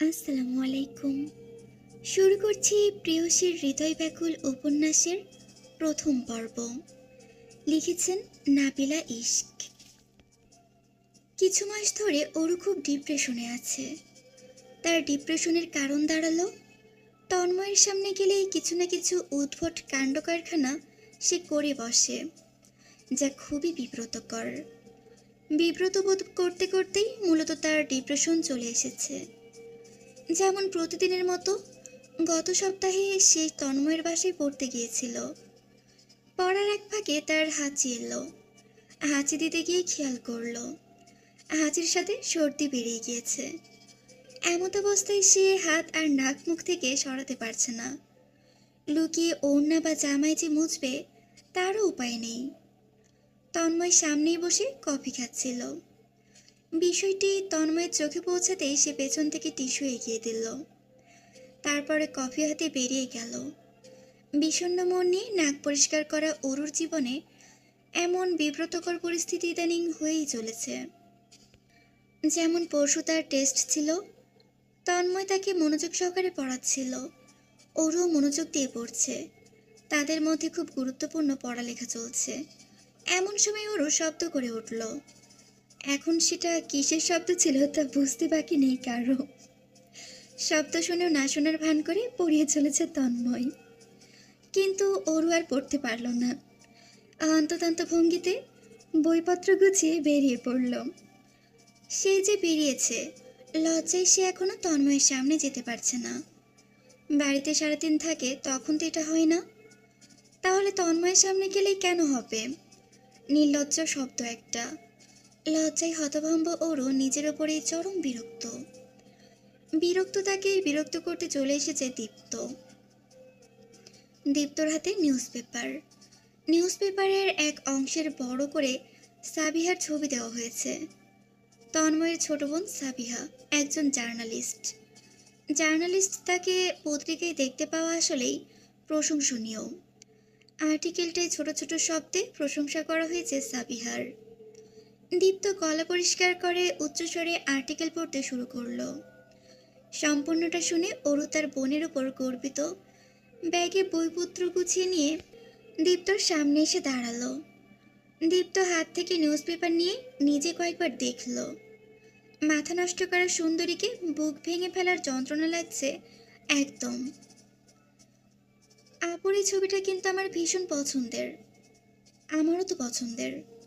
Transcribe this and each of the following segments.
আসসালামু আলাইকুম। শুরু করছি প্রেয়সীর হৃদয় ব্যাকুল উপন্যাসের প্রথম পর্ব। লিখেছেন নাবিলা ইশক। কিছু মাস ধরে ওরু খুব ডিপ্রেশনে আছে। তার ডিপ্রেশনের কারণ দাঁড়াল, তন্ময়ের সামনে গেলেই কিছু না কিছু উদ্ভট কাণ্ড কারখানা সে করে বসে, যা খুবই বিব্রতকর। বিব্রত বোধ করতে করতেই মূলত তার ডিপ্রেশন চলে এসেছে। যেমন প্রতিদিনের মতো গত সপ্তাহে সে তন্ময়ের বাসায় পড়তে গিয়েছিল। পড়ার এক ফাঁকে তার হাঁচি এলো। হাঁচি দিতে গিয়ে খেয়াল করল। হাঁচির সাথে সর্দি বেরিয়ে গিয়েছে। এমত অবস্থায় সে হাত আর নাক মুখ থেকে সরাতে পারছে না। লুকিয়ে ওড়না বা জামাই যে মুছবে, তারও উপায় নেই। তন্ময় সামনেই বসে কফি খাচ্ছিল। বিষয়টি তন্ময়ের চোখে পৌঁছাতেই সে পেছন থেকে টিস্যু এগিয়ে দিল। তারপরে কফি হাতে বেরিয়ে গেল। বিষণ্ণ মন নিয়ে নাক পরিষ্কার করা অরুর জীবনে এমন বিব্রতকর পরিস্থিতি ইদানিং হয়েই চলেছে। যেমন পরশু তার টেস্ট ছিল, তন্ময় তাকে মনোযোগ সহকারে পড়াচ্ছিল। ওরও মনোযোগ দিয়ে পড়ছে। তাদের মধ্যে খুব গুরুত্বপূর্ণ পড়ালেখা চলছে। এমন সময় ওরও শব্দ করে উঠল এখন সেটা কিসের শব্দ ছিল তা বুঝতে বাকি নেই কারও। শব্দ শুনেও না শোনার ভান করে পড়িয়ে চলেছে তন্ময়। কিন্তু ওরও আর পড়তে পারল না। অন্ততান্ত ভঙ্গিতে বইপত্র গুছিয়ে বেরিয়ে পড়ল। সে যে বেরিয়েছে, লজ্জায় সে এখনও তন্ময়ের সামনে যেতে পারছে না। বাড়িতে সারাদিন থাকে, তখন তো এটা হয় না। তাহলে তন্ময়ের সামনে গেলেই কেন হবে? নির্লজ্জ শব্দ একটা। লজ্জায় হতভম্ব ওরও নিজের ওপরেই চরম বিরক্ত। বিরক্ত তাকে বিরক্ত করতে চলে এসেছে দীপ্ত। দীপ্তর হাতে নিউজ পেপার নিউজ পেপারের এক অংশের বড় করে সাবিহার ছবি দেওয়া হয়েছে। তন্ময়ের ছোট বোন সাবিহা, একজন জার্নালিস্ট জার্নালিস্ট তাকে পত্রিকায় দেখতে পাওয়া আসলেই প্রশংসনীয়। আর্টিকেলটায় ছোট ছোট শব্দে প্রশংসা করা হয়েছে সাবিহার। দীপ্ত গলা পরিষ্কার করে উচ্চস্বরে আর্টিকেল পড়তে শুরু করল। সম্পূর্ণটা শুনে অরু তার বোনের ওপর গর্বিত। ব্যাগে বইপত্র গুছিয়ে নিয়ে দীপ্তর সামনে এসে দাঁড়াল। দীপ্ত হাত থেকে নিউজ পেপার নিয়ে নিজে কয়েকবার দেখল। মাথা নষ্ট করা সুন্দরীকে বুক ভেঙে ফেলার যন্ত্রণা লাগছে একদম। আপুর এই ছবিটা কিন্তু আমার ভীষণ পছন্দের। আমারও তো পছন্দের।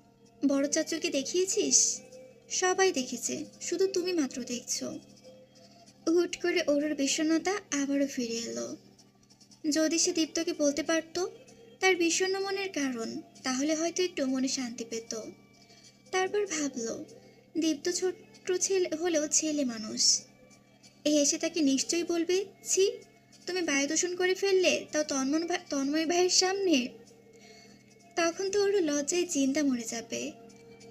বড় চাচুকে দেখিয়েছিস? সবাই দেখেছে, শুধু তুমি মাত্র দেখছ। হুট করে ওরুর বিষণ্ণতা আবারও ফিরে এলো। যদি সে দীপ্তকে বলতে পারতো, তার বিষণ্ণ মনের কারণ, তাহলে হয়তো একটু মনে শান্তি পেত। তারপর ভাবলো, দীপ্ত ছোট্ট ছেলে হলেও ছেলে মানুষ। এসে তাকে নিশ্চয়ই বলবে, ছি, তুমি বায়ু দূষণ করে ফেললে, তাও তন্ময় ভাই তন্ময় ভাইয়ের সামনে? তখন তো ওর লজ্জায় চিন্তা মরে যাবে।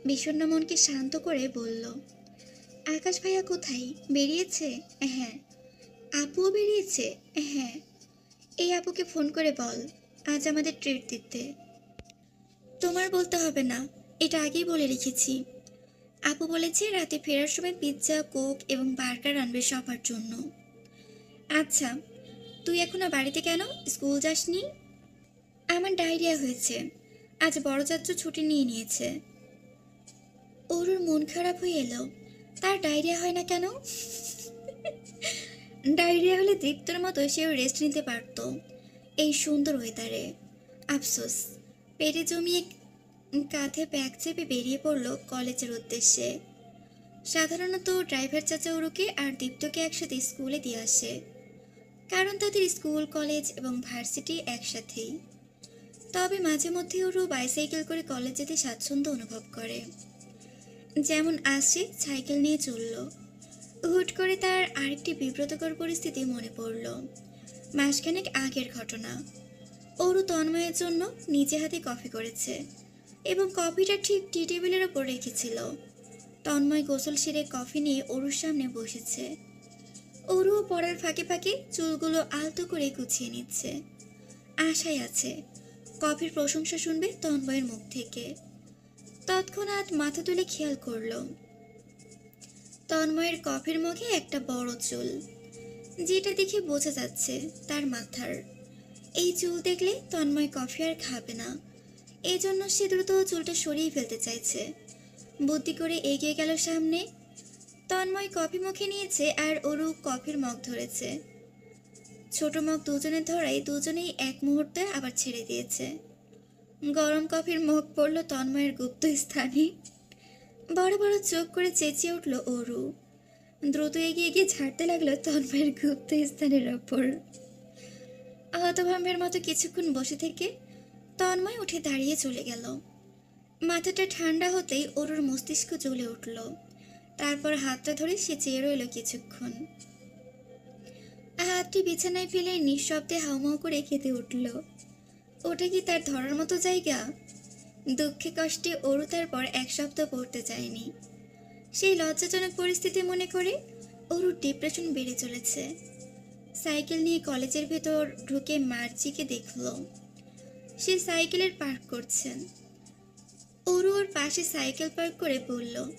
বিষণ্ণ মনকে শান্ত করে বলল, আকাশ ভাইয়া কোথায়? বেরিয়েছে? হ্যাঁ। আপুও বেরিয়েছে? হ্যাঁ। এই আপুকে ফোন করে বল, আজ আমাদের ট্রিট দিতে। তোমার বলতে হবে না, এটা আগেই বলে রেখেছি। আপু বলেছে রাতে ফেরার সময় পিৎজা কোক এবং বার্গার আনবে সবার জন্য। আচ্ছা তুই এখনও বাড়িতে কেন? স্কুল যাসনি? আমার ডায়রিয়া হয়েছে। আজ বড় চাচ্চু ছুটি নিয়ে নিয়েছে। ওরুর মন খারাপ হয়ে এলো। তার ডায়রিয়া হয় না কেন? ডায়রিয়া হলে দীপ্তর মতো সেও রেস্ট নিতে পারত। এই সুন্দর ওয়েদারে আফসোস। পেটে জমিয়ে কাঁধে ব্যাগ চেপে বেরিয়ে পড়ল কলেজের উদ্দেশ্যে। সাধারণত ড্রাইভার চাচা উরুকে আর দীপ্তকে একসাথে স্কুলে দিয়ে আসে। কারণ তাদের স্কুল কলেজ এবং ভার্সিটি একসাথেই। তবে মাঝে মধ্যে ওরও বাইসাইকেল করে কলেজ যেতে স্বাচ্ছন্দ্য অনুভব করে। যেমন আসছে সাইকেল নিয়ে চলল। হুট করে তার আরেকটি বিব্রতকর পরিস্থিতি মনে পড়ল। মাসখানেক আগের ঘটনা। ওরু তন্ময়ের জন্য নিজে হাতে কফি করেছে এবং কফিটা ঠিক টি টেবিলের ওপর রেখেছিল। তন্ময় গোসল সেরে কফি নিয়ে অরুর সামনে বসেছে। অরুও পড়ার ফাঁকে ফাঁকে চুলগুলো আলতো করে গুছিয়ে নিচ্ছে। আশায় আছে কফির প্রশংসা শুনবে তন্ময়ের মুখ থেকে। তৎক্ষণাৎ মাথা তুলে খেয়াল করল। তন্ময়ের কফির মুখে একটা বড় চুল। যেটা দেখে বোঝা যাচ্ছে তার মাথার। এই চুল দেখলে তন্ময় কফি আর খাবে না। এই জন্য সে দ্রুত চুলটা সরিয়ে ফেলতে চাইছে। বুদ্ধি করে এগিয়ে গেল সামনে। তন্ময় কফি মুখে নিয়েছে আর অরু কফির মগ ধরেছে। ছোট মগ দুজনে ধরাই দুজনেই এক মুহূর্তে আবার ছেড়ে দিয়েছে। গরম কফির মগ পড়ল তন্ময়ের গুপ্ত স্থানে। বড় বড় চোখ করে চেঁচিয়ে উঠল অরু। দ্রুত এগিয়ে গিয়ে ঝাড়তে লাগল তন্ময়ের গুপ্ত স্থানের ওপর। হতভম্বের মতো কিছুক্ষণ বসে থেকে তন্ময় উঠে দাঁড়িয়ে চলে গেল। মাথাটা ঠান্ডা হতেই অরুর মস্তিষ্ক জ্বলে উঠল। তারপর হাতটা ধরে সে চেয়ে রইল কিছুক্ষণ। হাতটি বিছানায় ফেলে নিঃশব্দে হাউমাউ করে খেতে উঠল। ওটা কি তার ধরার মতো জায়গা? দুঃখে কষ্টে অরু তারপর এক সপ্তাহ পড়তে চায়নি। সেই লজ্জাজনক পরিস্থিতি মনে করে অরুর ডিপ্রেশন বেড়ে চলেছে। সাইকেল নিয়ে কলেজের ভেতর ঢুকে মার্জিকে দেখল। সে সাইকেলের পার্ক করছেন। অরু ওর পাশে সাইকেল পার্ক করে বলল,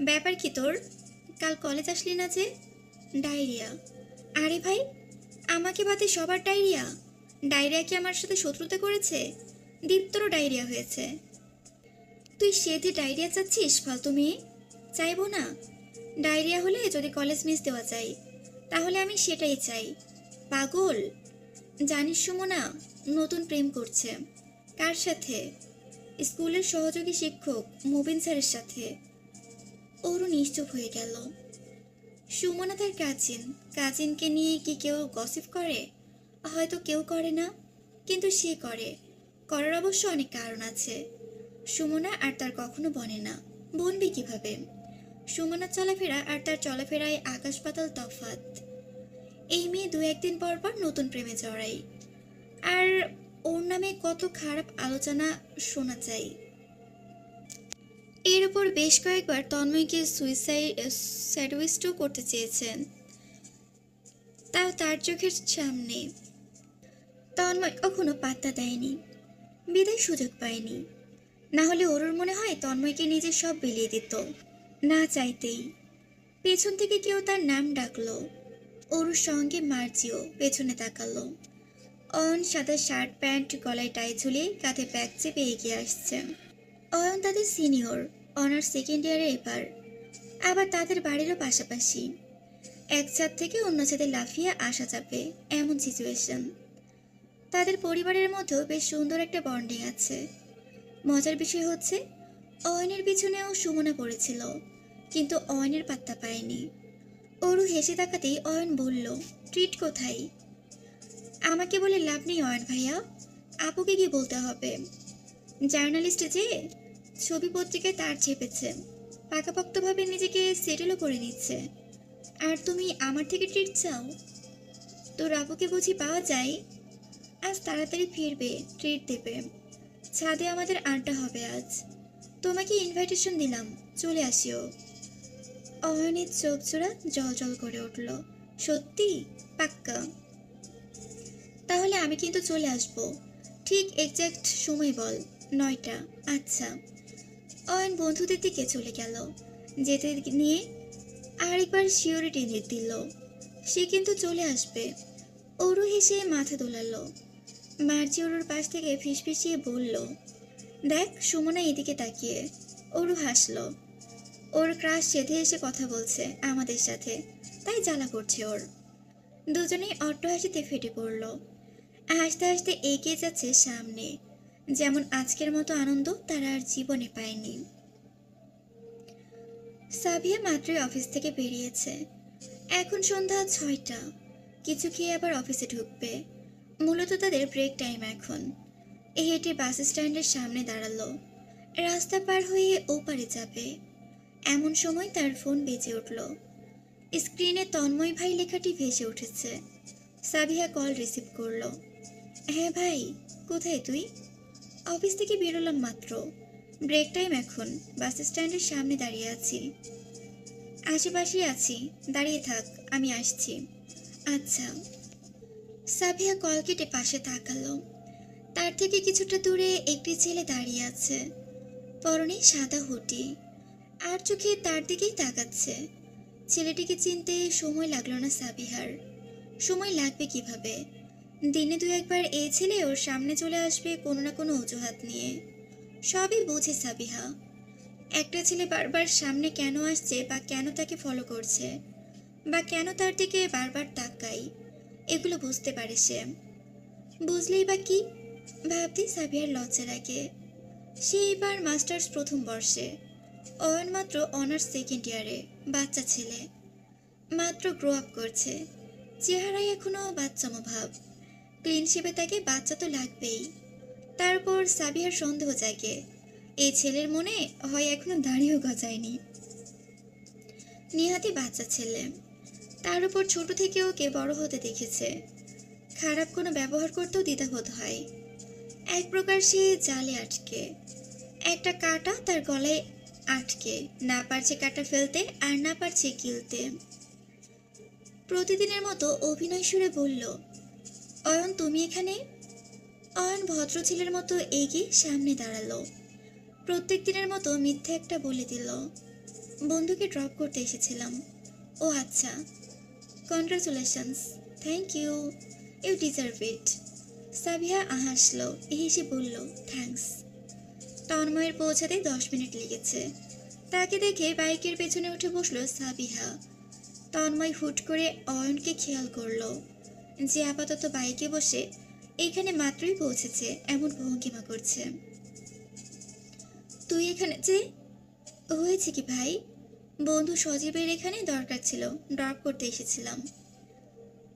ব্যাপার কি তোর? কাল কলেজ আসলি না যে? ডায়রিয়া। আরে ভাই, আমাকে বাদে সবার ডায়রিয়া। ডায়রিয়া কি আমার সাথে শত্রুতা করেছে? দীপ্তরও ডায়রিয়া হয়েছে। তুই সেধে ডায়রিয়া চাচ্ছিস, ফালতু মেয়ে? চাইব না। ডায়রিয়া হলে যদি কলেজ মিস দেওয়া যায়, তাহলে আমি সেটাই চাই। পাগল? জানিস সুমনা, নতুন প্রেম করছে। কার সাথে? স্কুলের সহযোগী শিক্ষক মুবিন স্যারের সাথে। ওরও নিশ্চুপ হয়ে গেল। সুমনা তার কাজিন কাজিনকে নিয়ে কি কেউ গসিপ করে? হয়তো কেউ করে না, কিন্তু সে করে। করার অবশ্য অনেক কারণ আছে। সুমনা আর তার কখনো বনে না। বনবে কীভাবে? সুমনার চলাফেরা আর তার চলাফেরায় আকাশ পাতাল তফাত এই মেয়ে দু একদিন পর পর নতুন প্রেমে জড়াই আর ওর নামে কত খারাপ আলোচনা শোনা যায়। এর উপর বেশ কয়েকবার তন্ময়কে সুইসাইড স্যাডউইস্টও করতে চেয়েছেন। তাও তার চোখের সামনে। তন্ময় কখনো পাত্তা দেয়নি। বিদায় সুযোগ পায়নি। না হলে ওরুর মনে হয় তন্ময়কে নিজে সব বিলিয়ে দিত। না চাইতেই। পেছন থেকে কেউ তার নাম ডাকলো। ওরুর সঙ্গে মার্জিও পেছনে তাকালো। অন সাদা শার্ট, প্যান্ট, গলায় টাই ঝুলিয়ে কাঁধে ব্যাগ চেপে এগিয়ে আসছে। অয়ন তাদের সিনিয়র, অনার্স সেকেন্ড ইয়ারে এবার আবার তাদের বাড়িরও পাশাপাশি। এক ছাদ থেকে অন্য ছাদে লাফিয়ে আসা যাবে এমন সিচুয়েশন তাদের পরিবারের মধ্যেও বেশ সুন্দর একটা বন্ডিং আছে। মজার বিষয় হচ্ছে, অয়নের পিছনেও সুমনা পড়েছিল, কিন্তু অয়নের পাত্তা পায়নি। অরু হেসে তাকাতেই অয়ন বলল, ট্রিট কোথায়? আমাকে বলে লাভ নেই অয়ন ভাইয়া, আপুকে কি বলতে হবে। জার্নালিস্ট যে ছবি পত্রিকায় তার চেপেছে। পাকাপোক্তভাবে নিজেকে সেটেলও করে নিচ্ছে। আর তুমি আমার থেকে ট্রিট চাও? তোর আপুকে বুঝি পাওয়া যায়? আজ তাড়াতাড়ি ফিরবে ট্রিট দেবে। ছাদে আমাদের আড্ডা হবে আজ। তোমাকে ইনভাইটেশন দিলাম, চলে আসিও। অয়নের চোখ জোড়া জল জল করে উঠল। সত্যি? পাক্কা। তাহলে আমি কিন্তু চলে আসব। ঠিক এক্স্যাক্ট সময় বল, নয়টা। আচ্ছা। অয়ন বন্ধুদের দিকে চলে গেল। যেতে নিয়ে আরেকবার শিওরে টেনে দিল। সে কিন্তু চলে আসবে। ওরু হেসে মাথা দোলালো। মার্জি ওরুর পাশ থেকে ফিসফিসিয়ে বলল, দেখ, সুমনা এদিকে তাকিয়ে। ওরু হাসলো। ওর ক্রাশ সেধে এসে কথা বলছে আমাদের সাথে। তাই জ্বালা করছে ওর। দুজনেই অট্ট হাসিতে ফেটে পড়ল। হাসতে হাসতে এগিয়ে যাচ্ছে সামনে। যেমন আজকের মতো আনন্দ তারা আর জীবনে পায়নি। সাবিয়া মাত্রই অফিস থেকে বেরিয়েছে। এখন সন্ধ্যা ছয়টা। কিছু খেয়ে আবার অফিসে ঢুকবে। মূলত তাদের ব্রেক টাইম এখন। হেঁটে বাস স্ট্যান্ডের সামনে দাঁড়াল। রাস্তা পার হয়ে ওপারে যাবে। এমন সময় তার ফোন বেজে উঠল। স্ক্রিনে তন্ময় ভাই লেখাটি ভেসে উঠেছে। সাবিহা কল রিসিভ করল। হ্যাঁ ভাই, কোথায় তুই? অফিস থেকে বেরোলাম মাত্র। ব্রেক টাইম এখন, বাস স্ট্যান্ডের সামনে দাঁড়িয়ে আছি। আশেপাশেই আছি, দাঁড়িয়ে থাক, আমি আসছি। আচ্ছা। সাবিয়া কল কেটে পাশে তাকালো। তার থেকে কিছুটা দূরে একটি ছেলে দাঁড়িয়ে আছে। পরনে সাদা হুটি। আর চোখে তার দিকেই তাকাচ্ছে। ছেলেটিকে চিনতে সময় লাগল না সাবিহার সময় লাগবে কীভাবে? দিনে দু একবার এই ছেলে ওর সামনে চলে আসবে কোনো না কোনো অজুহাত নিয়ে। সবই বুঝে সাবিহা। একটা ছেলে বারবার সামনে কেন আসছে বা কেন তাকে ফলো করছে বা কেন তার দিকে বারবার তাকাই এগুলো বুঝতে পারে সে। বুঝলেই বা কি? ভাবতেই সাবিয়ার লজ্জা লাগে। সে এবার মাস্টার্স প্রথম বর্ষে। অয়ন মাত্র অনার্স সেকেন্ড ইয়ারে, বাচ্চা ছেলে। মাত্র গ্রো আপ করছে। চেহারায় এখনও বাচ্চামো ভাব। শেপে তাকে বাচ্চা তো লাগবেই। তারপর সাবিহার সন্দেহ জাগে। এই ছেলের মনে হয় এখনও দাড়িও গজায়নি। নিহাতি বাচ্চা ছেলে। তার উপর ছোট থেকে ওকে বড় হতে দেখেছে। খারাপ কোনো ব্যবহার করতেও দ্বিধাবোধ হয়। এক প্রকার সে জালে আটকে। একটা কাঁটা তার গলায় আটকে। না পারছে কাঁটা ফেলতে আর না পারছে গিলতে প্রতিদিনের মতো অভিনয় সুরে বলল অয়ন তুমি এখানে? অয়ন ভদ্র ছেলের মতো এগিয়ে সামনে দাঁড়াল। প্রত্যেক দিনের মতো মিথ্যে একটা বলে দিল। বন্ধুকে ড্রপ করতে এসেছিলাম। ও আচ্ছা। Congratulations thank you you deserve it Sabiha হাসলো। হেসে বলল থ্যাঙ্কস তন্ময়ের পৌঁছাতে দশ মিনিট লেগেছে। তাকে দেখে বাইকের পেছনে উঠে বসল সাবিহা। তন্ময় হুট করে অয়নকে খেয়াল করল। যে আপাতত বাইকে বসে এখানে মাত্রই পৌঁছেছে, এমন ভঙ্গিমা করছে। তুই এখানে যে, হয়েছে কি ভাই? বন্ধু সজীবের এখানে দরকার ছিল, ড্রপ করতে এসেছিলাম।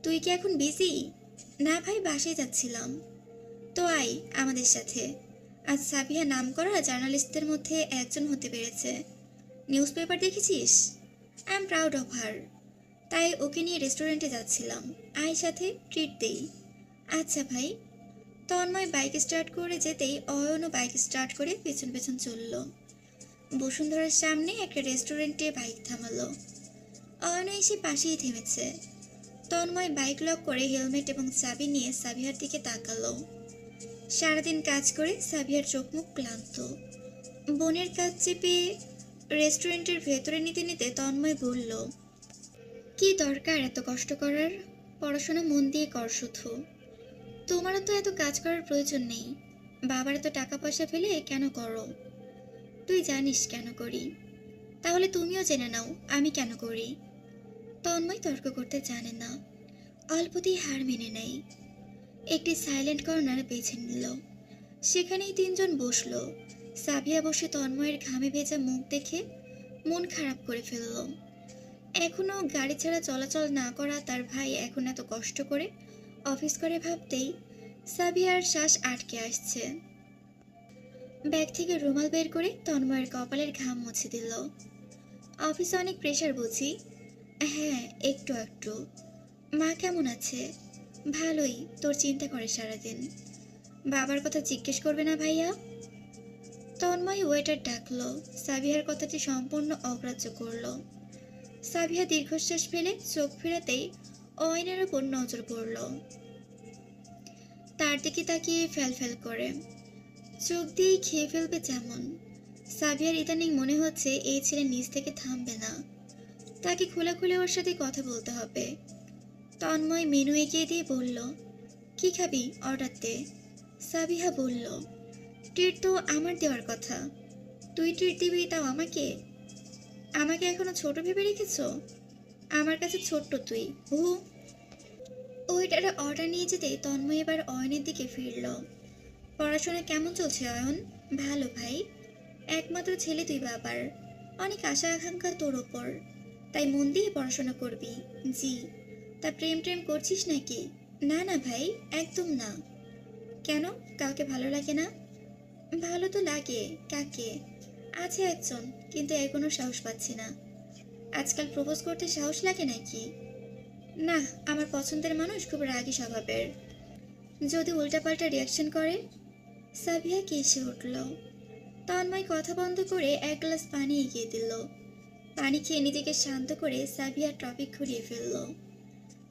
তুই কি এখন বিজি না ভাই, বাসায় যাচ্ছিলাম। তো আই আমাদের সাথে। আজ সাবিয়া নাম করা জার্নালিস্টদের মধ্যে একজন হতে পেরেছে। নিউজ পেপার দেখেছিস? I am proud of her তাই ওকে নিয়ে রেস্টুরেন্টে যাচ্ছিলাম। আয় সাথে ট্রিট দেই। আচ্ছা ভাই, তন্ময় বাইক স্টার্ট করে যেতেই অয়নও বাইক স্টার্ট করে পেছন পেছন চলল। বসুন্ধরার সামনে একটা রেস্টুরেন্টে বাইক থামালো। অয়ন এসে পাশেই থেমেছে। তন্ময় বাইক লক করে হেলমেট এবং চাবি নিয়ে সাবিহার দিকে তাকালো। সারাদিন কাজ করে সাবিহার চোখ মুখ ক্লান্ত। বোনের কাজ চেপে রেস্টুরেন্টের ভেতরে নিতে নিতে তন্ময় বলল কি দরকার এত কষ্ট করার? পড়াশোনা মন দিয়ে কর শুধু। তোমারও তো এত কাজ করার প্রয়োজন নেই। বাবার এত টাকা পয়সা ফেলে কেন করো? তুই জানিস কেন করি? তাহলে তুমিও জেনে নাও, আমি কেন করি? তন্ময় তর্ক করতে জানে না। অল্পতেই হার মেনে নেয়। একটি সাইলেন্ট কর্নার বেছে নিল। সেখানেই তিনজন বসল। সাবিয়া বসে তন্ময়ের ঘামে ভেজা মুখ দেখে মন খারাপ করে ফেলল। এখনও গাড়ি ছাড়া চলাচল না করা তার ভাই এখন এত কষ্ট করে? অফিস করে ভাবতেই সাবিয়ার শ্বাস আটকে আসছে। ব্যাগ থেকে রুমাল বের করে তন্ময়ের কপালের ঘাম মুছে দিল। অফিসে অনেক প্রেশার বুঝি। হ্যাঁ একটু একটু। মা কেমন আছে? ভালোই, তোর চিন্তা করে সারাদিন। বাবার কথা জিজ্ঞেস করবে না ভাইয়া? তন্ময় ওয়েটার ডাকলো। সাবিহার কথাটি সম্পূর্ণ অগ্রাহ্য করল। সাবিহা দীর্ঘশ্বাস ফেলে চোখ ফেরাতেই অয়নের ওপর নজর পড়ল। তার দিকে তাকিয়ে ফেল করে। চোখ দিয়ে খেয়ে ফেলবে যেমন। সাবিয়ার ইদানিং মনে হচ্ছে এই ছেলে নিজ থেকে থামবে না। তাকে খোলা খুলে ওর সাথে কথা বলতে হবে। তন্ময় মেনু এগিয়ে দিয়ে বলল, কি খাবি অর্ডার দে। সাবিহা বলল, ট্রিট তো আমার দেওয়ার কথা। তুই ট্রিট দিবি তাও আমাকে? আমাকে এখনও ছোট ভেবে রেখেছ? আমার কাছে ছোট্ট তুই হু ওইটার অর্ডার নিয়ে যেতে তন্ময় এবার অয়নের দিকে ফিরল। পড়াশোনা কেমন চলছে, অয়ন? ভালো ভাই। একমাত্র ছেলে তুই বাবার। অনেক আশা আকাঙ্ক্ষা তোর ওপর। তাই মন দিয়ে পড়াশোনা করবি। জি। তা প্রেম প্রেম করছিস নাকি? না না ভাই, একদম না। কেন? কাউকে ভালো লাগে না? ভালো তো লাগে, কাকে? আছে একজন, কিন্তু এখনও সাহস পাচ্ছি না। আজকাল প্রপোজ করতে সাহস লাগে নাকি? না, আমার পছন্দের মানুষ খুব রাগী স্বভাবের। যদি উল্টাপাল্টা রিয়াকশন করে? সাবিয়া কেসে উঠল। তন্ময় কথা বন্ধ করে এক গ্লাস পানি এগিয়ে দিল। পানি খেয়ে নিজেকে শান্ত করে সাবিয়া টপিক ঘুরিয়ে ফেলল।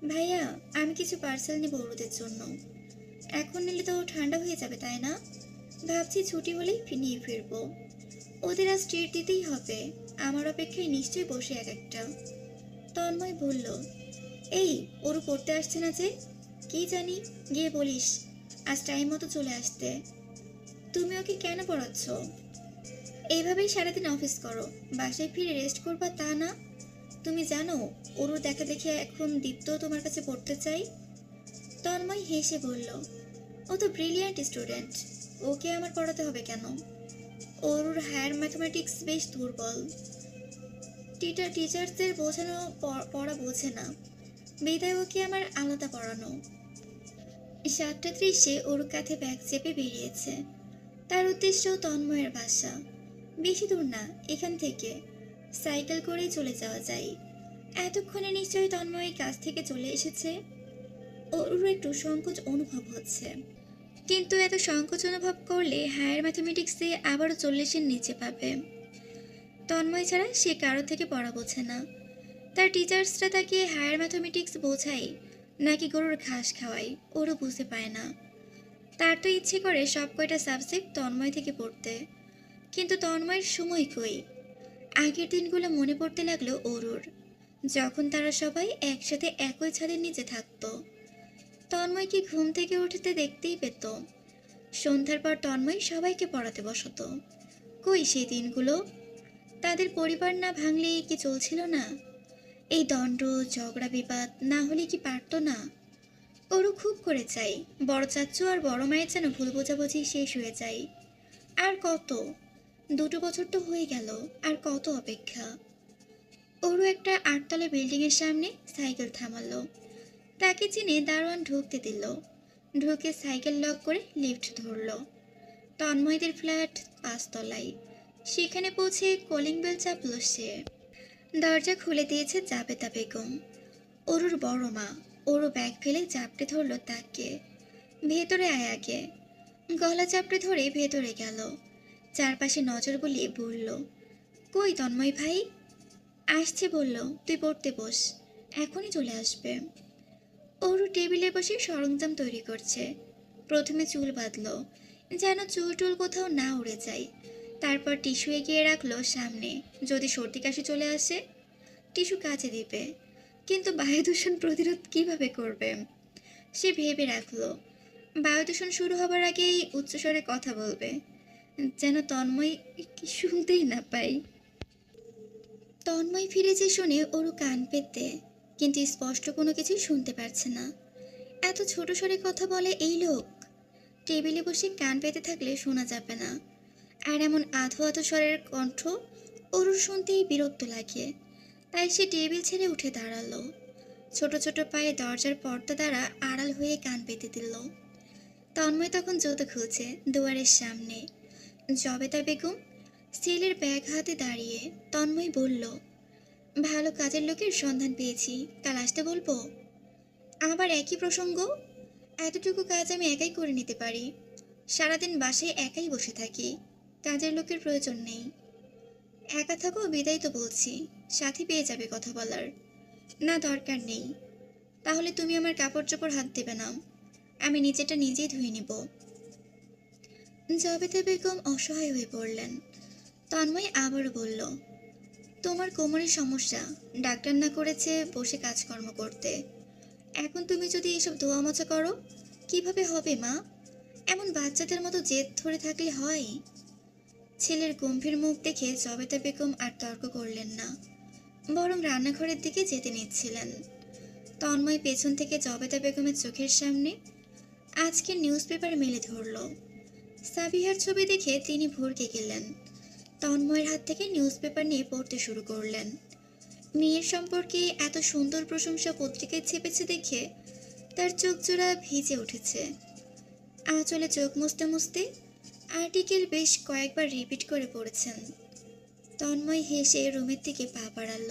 ভাইয়া, আমি কিছু পার্সেল নিব ওদের জন্য। এখন নিলে তো ঠান্ডা হয়ে যাবে, তাই না? ভাবছি ছুটি হলেই নিয়ে ফিরবো। ওদের আজ ট্রিট দিতেই হবে। আমার অপেক্ষায় নিশ্চয়ই বসে এক একটা। তন্ময় বলল, এই, ওরু পড়তে আসছে না যে? কি জানি, গিয়ে বলিস, আজ টাইম মতো চলে আসতে। তুমি ওকে কেন পড়াচ্ছ? এইভাবেই সারাদিন অফিস করো, বাসায় ফিরে রেস্ট করবা তা না? তুমি জানো, ওরু দেখা দেখে এখন দীপ্ত তোমার কাছে পড়তে চাই? তন্ময় হেসে বলল, ও তো ব্রিলিয়ান্ট স্টুডেন্ট ওকে আমার পড়াতে হবে কেন? ওর হায়ার ম্যাথমেটিক্স বেশ দুর্বল। টিচার টিচার্সদের বোঝানো পড়া বোঝে না। বিদায় ওকে আমার আলাদা পড়ানো? সাতটা ত্রিশে ওর কাঁধে ব্যাগ চেপে বেরিয়েছে। তার উদ্দেশ্য তন্ময়ের বাসা। বেশি দূর না, এখান থেকে। সাইকেল করেই চলে যাওয়া যায়। এতক্ষণে নিশ্চয়ই তন্ময় কাছ থেকে চলে এসেছে? ওর একটু সংকোচ অনুভব হচ্ছে। কিন্তু এত সংকোচ অনুভব করলে হায়ার ম্যাথমেটিক্সে আবারও চল্লিশের নিচে পাবে। তন্ময় ছাড়া সে কারও থেকে পড়া বোঝে না। তার টিচার্সরা তাকে হায়ার ম্যাথমেটিক্স বোঝায়, নাকি গরুর ঘাস খাওয়ায়, ওরও বুঝতে পায় না। তার তো ইচ্ছে করে সব কয়টা সাবজেক্ট তন্ময় থেকে পড়তে। কিন্তু তন্ময়ের সময় কই? আগের দিনগুলো মনে পড়তে লাগল অরুর। যখন তারা সবাই একসাথে একই ছাদের নিচে থাকতো তন্ময়কে ঘুম থেকে উঠতে দেখতেই পেত। সন্ধ্যার পর তন্ময় সবাইকে পড়াতে বসতো। কই সেই দিনগুলো? তাদের পরিবার না ভাঙলে কি চলছিল না? এই দণ্ড, ঝগড়া, বিবাদ না হলে কি পারতো না? ওরও খুব করে চাই, বড় চাচ্চু আর বড় মায়ের যেন ভুল বোঝাবুঝি শেষ হয়ে যায়। আর কত? দুটো বছর তো হয়ে গেল, আর কত অপেক্ষা? ওরও একটা আটতলা বিল্ডিংয়ের সামনে সাইকেল থামালো। তাকে চিনে দারোয়ান ঢুকতে দিল। ঢুকে সাইকেল লক করে লিফট ধরলো। তন্ময়দের ফ্ল্যাট পাঁচতলায়। সেখানে পৌঁছে কলিং বেল চাপল সে। দরজা খুলে দিয়েছে জাবেদা বেগম। অরুর বড় মা। ওরও ব্যাগ ফেলে চাপটে ধরলো তাকে ভেতরে আয় আগে। গলা চাপড়ে ধরে ভেতরে গেল। চারপাশে নজর বুলিয়ে বলল, কই তন্ময় ভাই? আসছে, বলল, তুই পড়তে বস। এখনই চলে আসবে। ওরু টেবিলে বসে সরঞ্জাম তৈরি করছে। প্রথমে চুল বাঁধলো, যেন চুল টুল কোথাও না উড়ে যায়। তারপর টিস্যু এগিয়ে রাখল সামনে, যদি সর্দি কাশি চলে আসে, টিস্যু কাছে দিবে। কিন্তু বায়ু দূষণ প্রতিরোধ কীভাবে করবে? সে ভেবে রাখল বায়ু দূষণ শুরু হবার আগেই উচ্চস্বরে কথা বলবে, যেন তন্ময় শুনতেই না পাই তন্ময় ফিরে যে শুনে ওরও কান পেতে কিন্তু স্পষ্ট কোনো কিছুই শুনতে পারছে না। এত ছোট স্বরে কথা বলে এই লোক? টেবিলে বসে কান পেতে থাকলে শোনা যাবে না। আর এমন আধো আধো স্বরের কণ্ঠ অরুর শুনতেই বিরক্ত লাগে। তাই সে টেবিল ছেড়ে উঠে দাঁড়াল। ছোট ছোট পায়ে দরজার পর্দা দ্বারা আড়াল হয়ে কান পেতে দিল। তন্ময় তখন জুতো খুলছে দুয়ারের সামনে। জবেতা বেগম, স্টিলের ব্যাগ হাতে দাঁড়িয়ে তন্ময় বলল ভালো কাজের লোকের সন্ধান পেয়েছি। কাল আসতে বলব? আবার একই প্রসঙ্গ? এতটুকু কাজ আমি একাই করে নিতে পারি। সারাদিন বাসায় একাই বসে থাকি। কাজের লোকের প্রয়োজন নেই। একা থাকো, বিদায় তো বলছি। সাথী পেয়ে যাবে কথা বলার। না, দরকার নেই। তাহলে তুমি আমার কাপড় চোপড় হাত দেবে না। আমি নিজেটা নিজেই ধুয়ে নিব। জবেদা বেগম অসহায় হয়ে পড়লেন। তন্ময় আবারও বলল তোমার কোমরের সমস্যা। ডাক্তার না করেছে বসে কাজকর্ম করতে। এখন তুমি যদি এসব ধোয়া মোছা করো, কীভাবে হবে মা? এমন বাচ্চাদের মতো জেদ ধরে থাকলে হয়? ছেলের গম্ভীর মুখ দেখে জবেতা বেগম আর তর্ক করলেন না, বরং রান্নাঘরের দিকে যেতে নিচ্ছিলেন। তন্ময় পেছন থেকে জবেতা বেগমের চোখের সামনে আজকে নিউজ পেপার মেলে ধরল। সাবিহার ছবি দেখে তিনি ভরকে গেলেন তন্ময়ের হাত থেকে নিউজ পেপার নিয়ে পড়তে শুরু করলেন। মেয়ের সম্পর্কে এত সুন্দর প্রশংসা পত্রিকায় ছেপেছে দেখে তার চোখ জোড়া ভিজে উঠেছে। আঁচলে চোখ মুছতে মুছতে আর্টিকেল বেশ কয়েকবার রিপিট করে পড়েছেন। তন্ময় হেসে রুমের দিকে পা বাড়াল।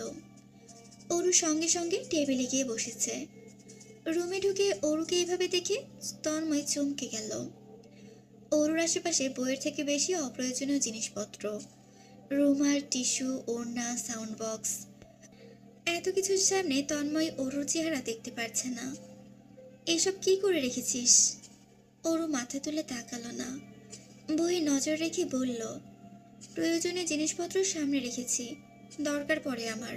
অরু সঙ্গে সঙ্গে টেবিলে গিয়ে বসেছে। রুমে ঢুকে অরুকে এভাবে দেখে তন্ময় চমকে গেল। অরুর আশেপাশে বইয়ের থেকে বেশি অপ্রয়োজনীয় জিনিসপত্র। রুমাল, টিস্যু, ওড়না, সাউন্ড বক্স। এত কিছুর সামনে তন্ময় অরুর চেহারা দেখতে পারছে না। এসব কি করে রেখেছিস? অরু মাথা তুলে তাকালো না। বই নজর রেখে বলল, প্রয়োজনে জিনিসপত্র সামনে রেখেছি। দরকার পড়ে আমার।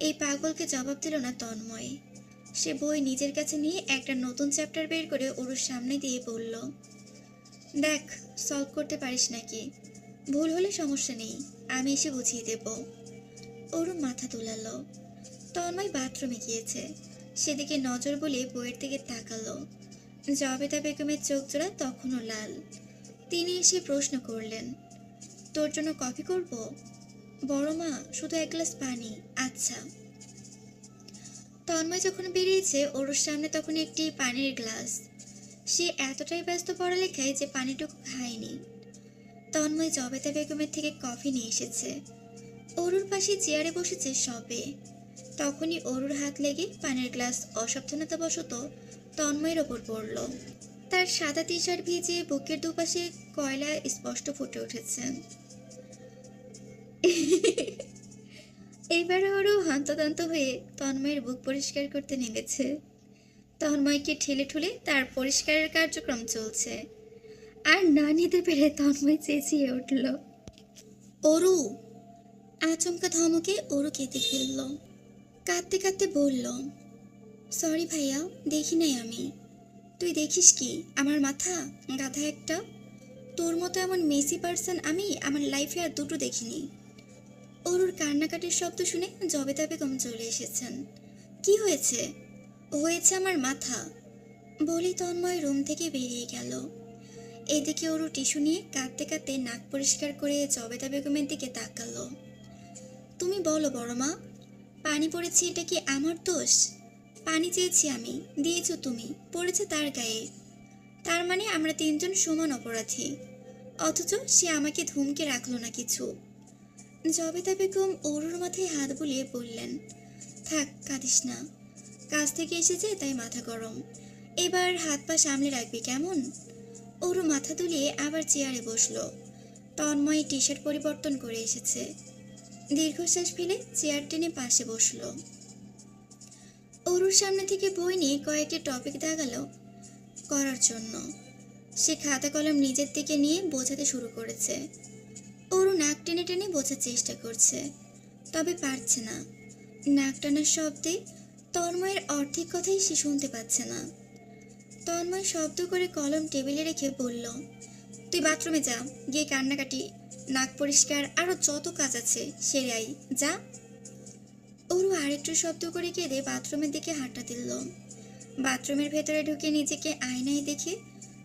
এই পাগলকে জবাব দিল না তন্ময়। সে বই নিজের কাছে নিয়ে একটা নতুন চ্যাপ্টার বের করে ওর সামনে দিয়ে বলল, দেখ, সলভ করতে পারিস নাকি? ভুল হলে সমস্যা নেই, আমি এসে বুঝিয়ে দেব। ওর মাথা তুলালো। তন্ময় বাথরুমে গিয়েছে। সেদিকে নজর বলে বইয়ের দিকে তাকালো। জবেদা বেগমের চোখ জোড়া তখনও লাল। তিনি এসে প্রশ্ন করলেন, তোর জন্য কফি করব? বড় মা, শুধু এক গ্লাস পানি আচ্ছা। তন্ময় যখন বেরিয়েছে ওর সামনে তখন একটি পানির গ্লাস। সে এতটাই ব্যস্ত পড়ালেখায় যে পানিটুকু খায়নি। তন্ময় জবেদা বেগমের থেকে কফি নিয়ে এসেছে। অরুর পাশে চেয়ারে বসেছে সবে। তখনই অরুর হাত লেগে পানের গ্লাস অসাবধানতাবশত তন্ময়ের ওপর পড়ল। তার সাদা টি শার্ট ভিজে বুকের দুপাশে কয়লা স্পষ্ট ফুটে উঠেছে। এইবারে ওরও হন্তদন্ত হয়ে তন্ময়ের বুক পরিষ্কার করতে নেমেছে। তন্ময়কে ঠেলে ঠুলে তার পরিষ্কারের কার্যক্রম চলছে। আর না নিতে পেরে তন্ময় চেঁচিয়ে উঠল। অরু, আচমকা ধমকে ওরু কেঁদে ফেলল। কাঁদতে কাঁদতে বলল, সরি ভাইয়া, দেখি নাই আমি। তুই দেখিস কি, আমার মাথা, গাধা একটা? তোর মতো এমন মেসি পার্সন আমি আমার লাইফে আর দুটো দেখিনি। অরুর কান্নাকাটির শব্দ শুনে জবেদা বেগম চলে এসেছেন। কি হয়েছে? হয়েছে আমার মাথা। বলি তন্ময় রুম থেকে বেরিয়ে গেল। এদিকে ওরু টিস্যু নিয়ে কাঁদতে কাঁদতে নাক পরিষ্কার করে জবেদা বেগমের দিকে তাকালো। তুমি বলো বড় মা পানি পড়েছে এটা কি আমার দোষ? পানি চেয়েছি আমি, দিয়েছ তুমি, পড়েছে তার গায়ে। তার মানে আমরা তিনজন সমান অপরাধী। অথচ সে আমাকে ধমকে রাখল না কিছু। জবেদা বেগম অরুর মাথায় হাত বুলিয়ে বললেন, থাক, কাঁদিস না। কাজ থেকে এসেছে, তাই মাথা গরম। এবার হাত পা সামলে রাখবি, কেমন? ওরু মাথা দুলিয়ে আবার চেয়ারে বসল। তন্ময় টি শার্ট পরিবর্তন করে এসেছে। দীর্ঘশ্বাস ফেলে চেয়ার টেনে পাশে বসল। অরুর সামনে থেকে বই নিয়ে কয়েকটি টপিক দাগালো করার জন্য। সে খাতা কলম নিজের দিকে নিয়ে বোঝাতে শুরু করেছে। অরু নাক টেনে টেনে বোঝার চেষ্টা করছে, তবে পারছে না। নাক টানার শব্দে তন্ময়ের অর্ধেক কথাই সে শুনতে পাচ্ছে না। তন্ময় শব্দ করে কলম টেবিলে রেখে বলল, তুই বাথরুমে যা, গিয়ে কান্নাকাটি, নাক পরিষ্কার আরও যত কাজ আছে, সেরে আই যা। ওরু আরেকটু শব্দ করে কেঁদে বাথরুমের দিকে হাঁটা দিল। বাথরুমের ভেতরে ঢুকে নিজেকে আয়নায় দেখে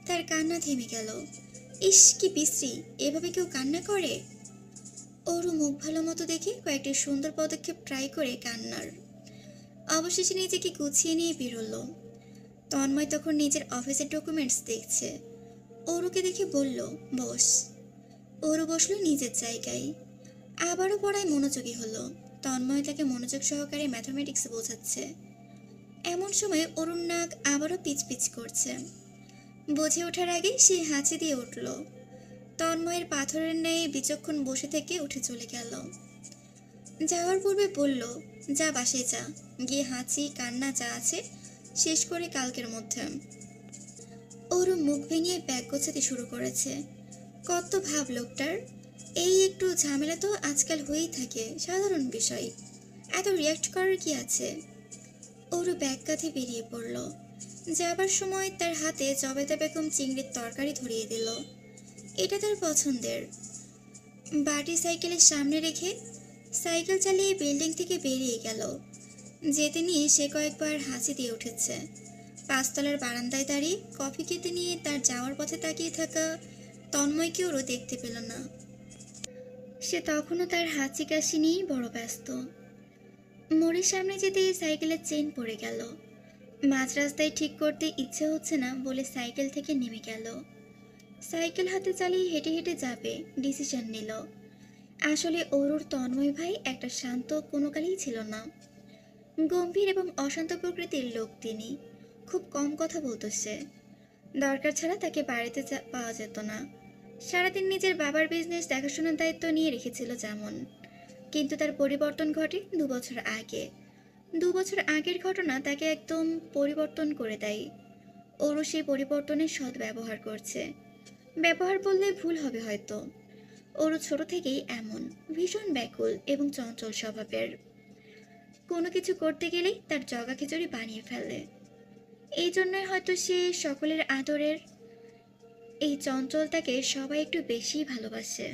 তার কান্না থেমে গেল। ইস, কি বিশ্রী, এভাবে কেউ কান্না করে? ওরু মুখ ভালো মতো দেখে কয়েকটি সুন্দর পদক্ষেপ ট্রাই করে কান্নার। অবশেষে নিজেকে গুছিয়ে নিয়ে বেরোলো। তন্ময় তখন নিজের অফিসের ডকুমেন্টস দেখছে। ওরুকে দেখে বলল, বস। ওরু বসল নিজের জায়গায়। আবারও পড়ায় মনোযোগী হলো। তন্ময় তাকে মনোযোগ সহকারে ম্যাথামেটিক্স বোঝাচ্ছে। এমন সময় অরুণ নাক আবারও পিচ পিচ করছে। বুঝে ওঠার আগে সে হাঁচি দিয়ে উঠল। তন্ময়ের পাথরের ন্যায় বিচক্ষণ বসে থেকে উঠে চলে গেল। যাওয়ার পূর্বে বলল, যা বাসে যা। গিয়ে হাঁচি, কান্না যা আছে শেষ করে কালকের মধ্যে। ওরও মুখ ভেঙে ব্যাগ গোছাতে শুরু করেছে। কত ভাব লোকটার। এই একটু ঝামেলা তো আজকাল হয়েই থাকে, সাধারণ বিষয়। এত রিয়াক্ট করার কি আছে? ওরও ব্যাগ কাঁধে বেরিয়ে পড়ল। যাবার সময় তার হাতে জবেদা বেগম চিংড়ির তরকারি ধরিয়ে দিল। এটা তার পছন্দের। বাটি সাইকেলের সামনে রেখে সাইকেল চালিয়ে বিল্ডিং থেকে বেরিয়ে গেল। যেতে নিয়ে সে কয়েকবার হাসি দিয়ে উঠেছে। পাঁচতলার বারান্দায় দাঁড়িয়ে কফি খেতে নিয়ে তার যাওয়ার পথে তাকিয়ে থাকা তন্ময়কে ওরও দেখতে পেল না। সে তখনও তার হাঁচি কাশি নিয়েই বড় ব্যস্ত। মোড়ের সামনে যেতে সাইকেলের চেন পড়ে গেল। মাঝ রাস্তায় ঠিক করতে ইচ্ছে হচ্ছে না বলে সাইকেল থেকে নেমে গেল। সাইকেল হাতে চালিয়ে হেঁটে হেঁটে যাবে, ডিসিশন নিল। আসলে অরুর তন্ময় ভাই একটা শান্ত কোনো কালেই ছিল না। গম্ভীর এবং অশান্ত প্রকৃতির লোক তিনি। খুব কম কথা বলতো সে দরকার ছাড়া তাকে বাড়িতে পাওয়া যেত না। সারাদিন নিজের বাবার বিজনেস দেখাশোনার দায়িত্ব নিয়ে রেখেছিল যেমন কিন্তু তার পরিবর্তন ঘটে দু বছর আগে। দু বছর আগের ঘটনা তাকে একদম পরিবর্তন করে দেয়। ওরও সেই পরিবর্তনের সৎ ব্যবহার করছে। ব্যবহার বললে ভুল হবে হয়তো। ওরও ছোট থেকেই এমন, ভীষণ ব্যাকুল এবং চঞ্চল স্বভাবের। কোনো কিছু করতে গেলেই তার জগা খিচুড়ি বানিয়ে ফেলে। এই জন্যই হয়তো সে সকলের আদরের এই চঞ্চলতাকে সবাই একটু বেশিই ভালোবাসে।